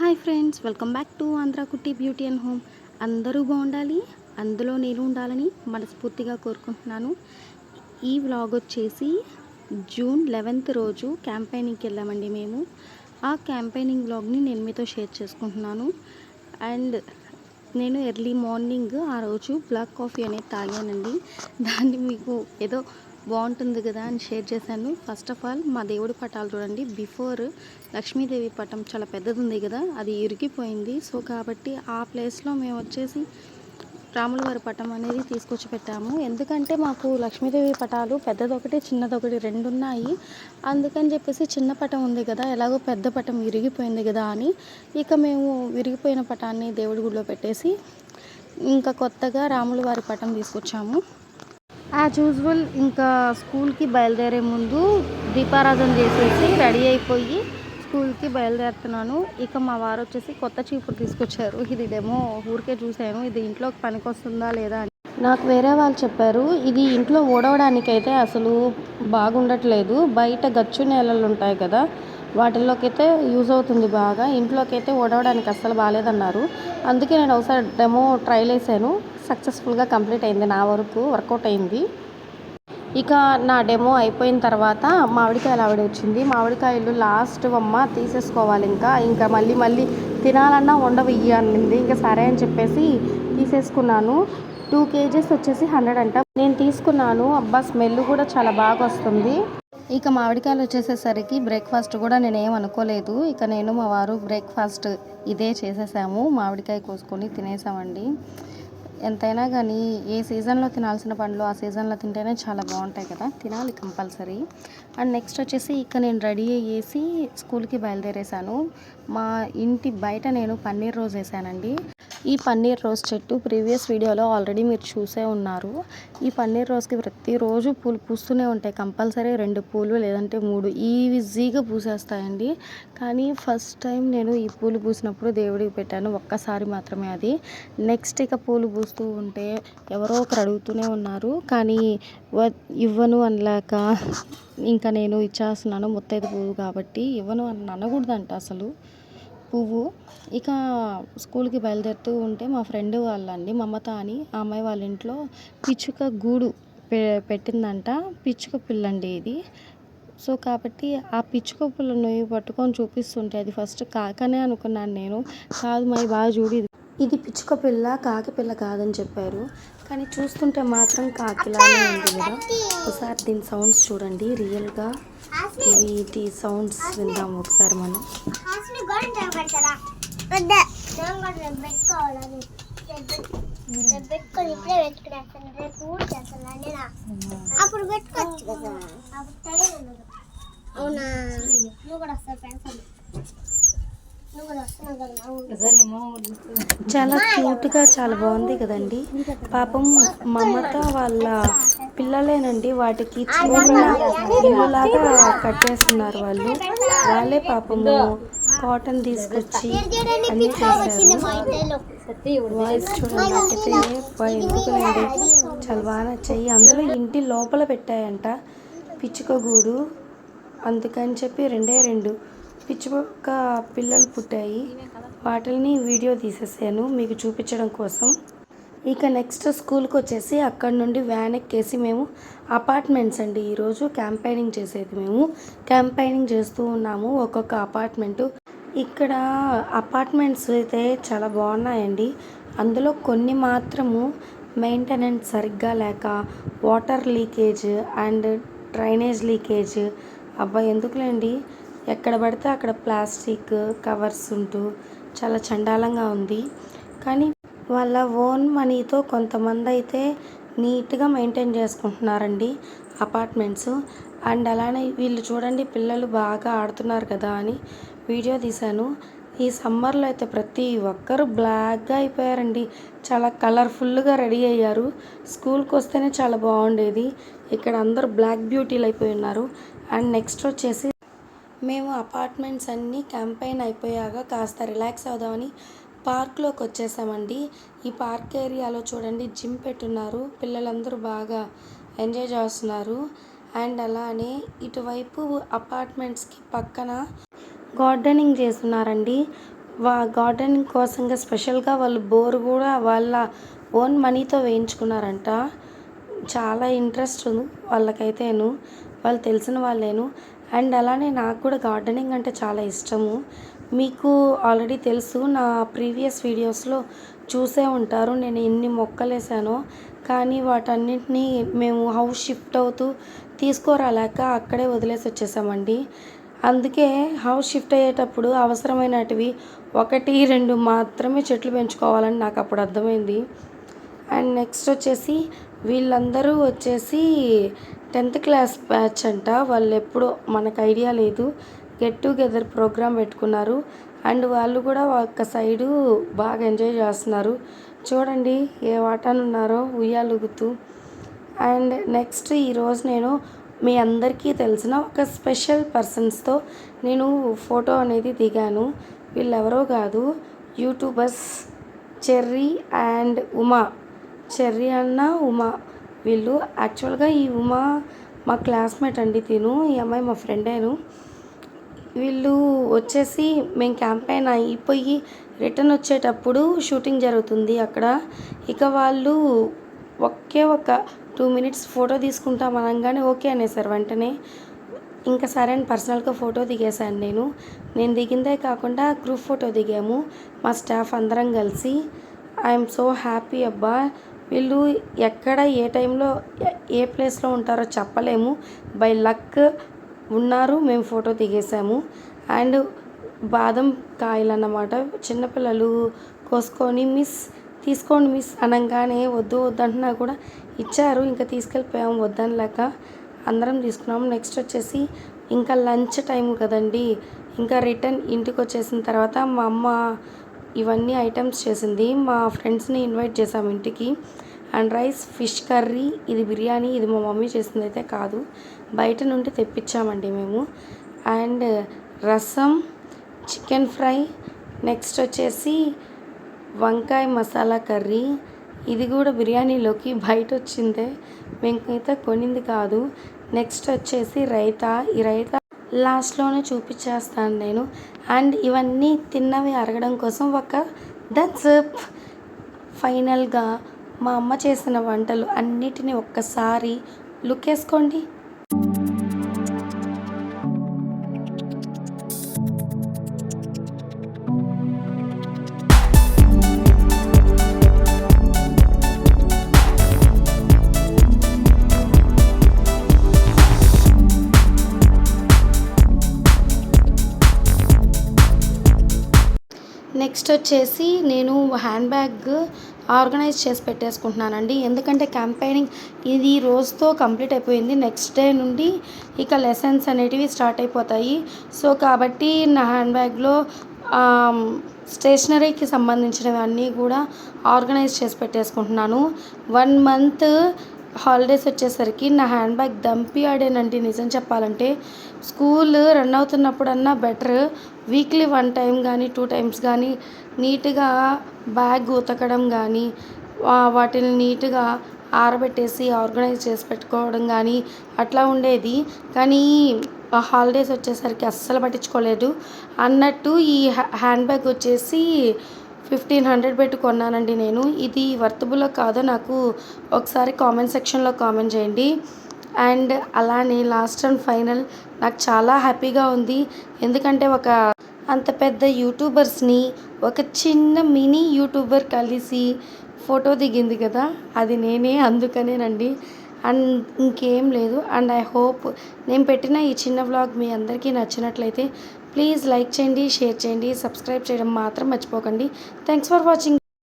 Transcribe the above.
Hi friends welcome back to Andhra Kutti beauty and home. అందరూ బాగుండాలి అందులో నేను ఉండాలని మనస్ఫూర్తిగా కోరుకుంటున్నాను. ఈ వ్లాగ్ వచ్చేసి జూన్ లెవెన్త్ రోజు క్యాంపెయినింగ్కి వెళ్ళామండి మేము. ఆ క్యాంపెయినింగ్ వ్లాగ్ని నేను మీతో షేర్ చేసుకుంటున్నాను. అండ్ నేను ఎర్లీ మార్నింగ్ ఆ రోజు బ్లాక్ కాఫీ అనేది తాగానండి. దాన్ని మీకు ఏదో బాగుంటుంది కదా అని షేర్ చేశాను. ఫస్ట్ ఆఫ్ ఆల్ మా దేవుడి పటాలు చూడండి. బిఫోర్ లక్ష్మీదేవి పటం చాలా పెద్దది ఉంది కదా అది ఇరిగిపోయింది. సో కాబట్టి ఆ ప్లేస్లో మేము వచ్చేసి రాముల వారి పటం అనేది తీసుకొచ్చి పెట్టాము. ఎందుకంటే మాకు లక్ష్మీదేవి పటాలు పెద్దదొకటి చిన్నదొకటి రెండు ఉన్నాయి అందుకని చెప్పేసి చిన్న పటం ఉంది కదా ఎలాగో పెద్ద పటం విరిగిపోయింది కదా అని ఇక మేము విరిగిపోయిన పటాన్ని దేవుడి గుడిలో పెట్టేసి ఇంకా కొత్తగా రాముల వారి పటం తీసుకొచ్చాము. యాజ్ యూజువల్ ఇంకా స్కూల్కి బయలుదేరే ముందు దీపారాధన చేసేసి రెడీ అయిపోయి స్కూల్కి బయలుదేరుతున్నాను. ఇక మా వారు వచ్చేసి కొత్త చీపురు తీసుకొచ్చారు. ఇది డెమో ఊరికే చూశాను. ఇది ఇంట్లోకి పనికొస్తుందా లేదా అని నాకు వేరే వాళ్ళు చెప్పారు ఇది ఇంట్లో ఊడవడానికైతే అసలు బాగుండట్లేదు. బయట గచ్చు నేలలు ఉంటాయి కదా వాటిల్లోకి అయితే యూజ్ అవుతుంది బాగా ఇంట్లోకి అయితే ఊడవడానికి అస్సలు బాగాలేదన్నారు. అందుకే నేను ఒకసారి డెమో ట్రైల్ వేసాను సక్సెస్ఫుల్గా కంప్లీట్ అయింది నా వరకు వర్కౌట్ అయింది. ఇక నా డెమో అయిపోయిన తర్వాత మామిడికాయలు ఆవిడ వచ్చింది. మామిడికాయలు లాస్ట్ అమ్మ తీసేసుకోవాలి ఇంకా ఇంకా మళ్ళీ మళ్ళీ తినాలన్నా ఉండవు ఇయ్యి అనింది. ఇంకా సరే అని చెప్పేసి తీసేసుకున్నాను. టూ కేజీస్ వచ్చేసి హండ్రెడ్ అంట. నేను తీసుకున్నాను. అబ్బా స్మెల్ కూడా చాలా బాగా వస్తుంది. ఇక మామిడికాయలు వచ్చేసేసరికి బ్రేక్ఫాస్ట్ కూడా నేను ఏం అనుకోలేదు. ఇక నేను మా వారు బ్రేక్ఫాస్ట్ ఇదే చేసేసాము. మామిడికాయ కోసుకొని తినేసామండి. ఎంతైనా కానీ ఏ సీజన్లో తినాల్సిన పండ్లు ఆ సీజన్లో తింటేనే చాలా బాగుంటాయి కదా. తినాలి కంపల్సరీ. అండ్ నెక్స్ట్ వచ్చేసి ఇక నేను రెడీ అయ్యేసి స్కూల్కి బయలుదేరేసాను. మా ఇంటి బయట నేను పన్నీర్ రోజ్ వేసానండి. ఈ పన్నీర్ రోజ్ చెట్టు ప్రీవియస్ వీడియోలో ఆల్రెడీ మీరు చూసే ఉన్నారు. ఈ పన్నీర్ రోజ్కి ప్రతిరోజు పూలు పూస్తూనే ఉంటాయి. కంపల్సరీ రెండు పూలు లేదంటే మూడు ఈజీగా పూసేస్తాయండి. కానీ ఫస్ట్ టైం నేను ఈ పూలు పూసినప్పుడు దేవుడికి పెట్టాను. ఒక్కసారి మాత్రమే అది. నెక్స్ట్ ఇక పూలు పూస్తూ ఉంటే ఎవరో ఒకరు అడుగుతూనే ఉన్నారు. కానీ ఇవ్వను అనలేక ఇంకా నేను ఇచ్చేస్తున్నాను. ముత్తైదు పువ్వు కాబట్టి ఇవ్వను అని అనకూడదంట అసలు. పువ్వు. ఇక స్కూల్కి బయలుదేరుతూ ఉంటే మా ఫ్రెండ్ వాళ్ళండి మమత అని. ఆ అమ్మాయి వాళ్ళ ఇంట్లో పిచ్చుక గూడు పె పెట్టిందంట. పిచ్చుక పిల్లండి ఇది. సో కాబట్టి ఆ పిచ్చుక పిల్లని పట్టుకొని చూపిస్తుంటే అది ఫస్ట్ కాకనే అనుకున్నాను నేను. కాదు మరి బాగా చూడు ఇది. ఇది పిచ్చుక పిల్ల కాకి పిల్ల కాదని చెప్పారు. కానీ చూస్తుంటే మాత్రం కాకిలానే ఉంది కదా. ఒకసారి దీని సౌండ్స్ చూడండి రియల్గా. వీటి సౌండ్స్ విందాము ఒకసారి మనం. పెట్టుకొని ఇప్పుడే పెట్టుకునేస్తాను రేపు ఊరు చేస్తాను నేను అప్పుడు పెట్టుకోవచ్చు కదా అప్పుడు టైం ఉండదు అవునా నువ్వు కూడా వస్తావు ఫ్రెండ్స్ నువ్వు కూడా వస్తున్నావు కదా నా ఊరు చాలా క్యూట్గా చాలా బాగుంది కదండి. పాపం మమత వాళ్ళ పిల్లలేనండి. వాటికి చిన్న ఇల్లులాగా కట్టేస్తున్నారు వాళ్ళు. వాళ్ళే పాపము కాటన్ తీసుకొచ్చి అన్నీ చేశారు. వాయిస్ చూడండి చాలా బాగా నచ్చాయి. అందులో ఇంటి లోపల పెట్టాయంట. పిచ్చుక గూడు అందుకని చెప్పి రెండే రెండు. పిచ్చుక పిల్లలు పుట్టాయి. వాటిని వీడియో తీసేసాను. మీకు చూపించడం కోసం. ఇక నెక్స్ట్ స్కూల్కి వచ్చేసి అక్కడ నుండి వ్యాన్ ఎక్కేసి మేము అపార్ట్మెంట్స్ అండి. ఈరోజు క్యాంపైనింగ్ చేసేది మేము. క్యాంపైనింగ్ చేస్తూ ఉన్నాము. ఒక్కొక్క అపార్ట్మెంటు. ఇక్కడ అపార్ట్మెంట్స్ అయితే చాలా బాగున్నాయండి. అందులో కొన్ని మాత్రము మెయింటెనెన్స్ సరిగ్గా లేక water leakage and drainage leakage అబ్బా ఎందుకులేండి? ఎక్కడ పడితే అక్కడ ప్లాస్టిక్ కవర్స్ ఉంటూ చాలా చండాలంగా ఉంది. కానీ వాళ్ళ ఓన్ మనీతో కొంతమంది అయితే నీట్గా మెయింటైన్ చేసుకుంటున్నారండి అపార్ట్మెంట్స్. అండ్ అలానే వీళ్ళు చూడండి పిల్లలు బాగా ఆడుతున్నారు కదా అని. వీడియో తీశాను. ఈ సమ్మర్లో అయితే ప్రతి ఒక్కరు బ్లాక్గా అయిపోయారండి. చాలా కలర్ఫుల్గా రెడీ అయ్యారు. స్కూల్కి వస్తేనే చాలా బాగుండేది. ఇక్కడ అందరూ బ్లాక్ బ్యూటీలు అయిపోయి ఉన్నారు. అండ్ నెక్స్ట్ వచ్చేసి మేము అపార్ట్మెంట్స్ అన్నీ క్యాంపైన్ అయిపోయాక కాస్త రిలాక్స్ అవుదామని పార్క్లోకి వచ్చేసామండి. ఈ పార్క్ ఏరియాలో చూడండి జిమ్ పెట్టున్నారు. పిల్లలందరూ బాగా ఎంజాయ్ చేస్తున్నారు. అండ్ అలానే ఇటువైపు అపార్ట్మెంట్స్కి పక్కన గార్డెనింగ్ చేస్తున్నారండి. వా గార్డెనింగ్ కోసంగా స్పెషల్గా వాళ్ళు బోర్ కూడా వాళ్ళ ఓన్ మనీతో వేయించుకున్నారంట. చాలా ఇంట్రెస్ట్ ఉంది వాళ్ళకైతేను వాళ్ళు తెలిసిన వాళ్ళేను. అండ్ అలానే నాకు కూడా గార్డెనింగ్ అంటే చాలా ఇష్టము. మీకు ఆల్రెడీ తెలుసు నా ప్రీవియస్ వీడియోస్లో చూసే ఉంటారు. నేను ఎన్ని మొక్కలు వేసానో కానీ వాటన్నిటిని మేము హౌస్ షిఫ్ట్ అవుతూ తీసుకోరాలేక అక్కడే వదిలేసి వచ్చేసామండి అందుకే హౌస్ షిఫ్ట్ అయ్యేటప్పుడు అవసరమైనటివి ఒకటి రెండు మాత్రమే చెట్లు పెంచుకోవాలని నాకు అప్పుడు అర్థమైంది. అండ్ నెక్స్ట్ వచ్చేసి వీళ్ళందరూ వచ్చేసి టెన్త్ క్లాస్ బ్యాచ్ అంట. వాళ్ళు ఎప్పుడో మనకు ఐడియా లేదు. గెట్ టుగెదర్ ప్రోగ్రామ్ పెట్టుకున్నారు. అండ్ వాళ్ళు కూడా ఒక సైడు బాగా ఎంజాయ్ చేస్తున్నారు. చూడండి ఏ ఆటనున్నారో ఉయ్యాలుగుతూ. అండ్ నెక్స్ట్ ఈరోజు నేను మీ అందరికీ తెలిసిన ఒక స్పెషల్ పర్సన్స్తో నేను ఫోటో అనేది దిగాను. వీళ్ళెవరో కాదు YouTubers Cherry and Uma. Cherry అన్న ఉమా. వీళ్ళు యాక్చువల్గా ఈ ఉమా మా క్లాస్మేట్ అండి తిను ఈ అమ్మాయి మా ఫ్రెండేను. వీళ్ళు వచ్చేసి మేము క్యాంపెయిన్ అయిపోయి రిటర్న్ వచ్చేటప్పుడు షూటింగ్ జరుగుతుంది అక్కడ. ఇక వాళ్ళు ఒకే ఒక టూ మినిట్స్ ఫోటో తీసుకుంటాం అనగానే ఓకే అనేసారు వెంటనే. ఇంకా సరే అని పర్సనల్గా ఫోటో దిగేశాను నేను. నేను దిగిందే కాకుండా గ్రూప్ ఫోటో దిగాము. మా స్టాఫ్ అందరం కలిసి. ఐఎమ్ సో హ్యాపీ అబ్బా. వీళ్ళు ఎక్కడ ఏ టైంలో ఏ ప్లేస్లో ఉంటారో చెప్పలేము. బై లక్ ఉన్నారు మేము ఫోటో దిగేసాము అండ్ బాదం కాయలు అన్నమాట చిన్నపిల్లలు కోసుకొని మిస్ తీసుకోండి మిస్ అనగానే వద్దు వద్దంటున్నా కూడా ఇచ్చారు. ఇంకా తీసుకెళ్ళిపోయాము వద్దనలేక అందరం తీసుకున్నాము నెక్స్ట్ వచ్చేసి ఇంకా లంచ్ టైం కదండి. ఇంకా రిటర్న్ ఇంటికి వచ్చేసిన తర్వాత మా అమ్మ ఇవన్నీ ఐటమ్స్ చేసింది. మా ఫ్రెండ్స్ని ఇన్వైట్ చేసాము ఇంటికి. అండ్ రైస్ ఫిష్ కర్రీ ఇది బిర్యానీ ఇది మా మమ్మీ చేసింది అయితే కాదు. బయట నుండి తెప్పించామండి మేము. అండ్ రసం చికెన్ ఫ్రై నెక్స్ట్ వచ్చేసి వంకాయ మసాలా కర్రీ. ఇది కూడా బిర్యానీలోకి బయట వచ్చిందే మేమైతే కొనింది కాదు. నెక్స్ట్ వచ్చేసి రైతా. ఈ రైతా లాస్ట్లోనే చూపించేస్తాను నేను. అండ్ ఇవన్నీ తిన్నవి అరగడం కోసం ఒక దట్స్ ఫైనల్గా మా అమ్మ చేసిన వంటలు అన్నిటినీ ఒక్కసారి లుక్ వేసుకోండి. నెక్స్ట్ వచ్చేసి నేను హ్యాండ్ బ్యాగ్ ఆర్గనైజ్ చేసి పెట్టేసుకుంటున్నానండి. ఎందుకంటే క్యాంపెయినింగ్ ఇది రోజుతో కంప్లీట్ అయిపోయింది. నెక్స్ట్ డే నుండి ఇక లెసన్స్ అనేటివి స్టార్ట్ అయిపోతాయి. సో కాబట్టి నా హ్యాండ్ బ్యాగ్లో స్టేషనరీకి సంబంధించినవి అన్నీ కూడా ఆర్గనైజ్ చేసి పెట్టేసుకుంటున్నాను. వన్ మంత్ హాలిడేస్ వచ్చేసరికి నా హ్యాండ్ బ్యాగ్ దంపి ఆడేనండి. నిజం చెప్పాలంటే స్కూల్ రన్ అవుతున్నప్పుడన్నా బెటర్. వీక్లీ వన్ టైం కానీ టూ టైమ్స్ కానీ నీట్గా బ్యాగ్ ఉతకడం కానీ వాటిని నీట్గా ఆరబెట్టేసి ఆర్గనైజ్ చేసి పెట్టుకోవడం కానీ అట్లా ఉండేది. కానీ హాలిడేస్ వచ్చేసరికి అస్సలు పట్టించుకోలేదు. అన్నట్టు ఈ హ్యా- హ్యాండ్ బ్యాగ్ వచ్చేసి ఫిఫ్టీన్ హండ్రెడ్ పెట్టి కొన్నానండి నేను. ఇది వర్తబుల్ కాదో నాకు ఒకసారి కామెంట్ సెక్షన్లో కామెంట్ చేయండి. అండ్ అలానే లాస్ట్ అండ్ ఫైనల్ నాకు చాలా హ్యాపీగా ఉంది. ఎందుకంటే ఒక అంత పెద్ద యూట్యూబర్స్ని ఒక చిన్న మినీ యూట్యూబర్ కలిసి ఫోటో దిగింది కదా అది నేనే అందుకనేనండి. అండ్ ఇంకేం లేదు. అండ్ ఐ హోప్ నేను పెట్టిన ఈ చిన్న వ్లాగ్ మీ అందరికీ నచ్చినట్లయితే ప్లీజ్ లైక్ చేయండి షేర్ చేయండి సబ్స్క్రైబ్ చేయడం మాత్రం మర్చిపోకండి. Thanks for watching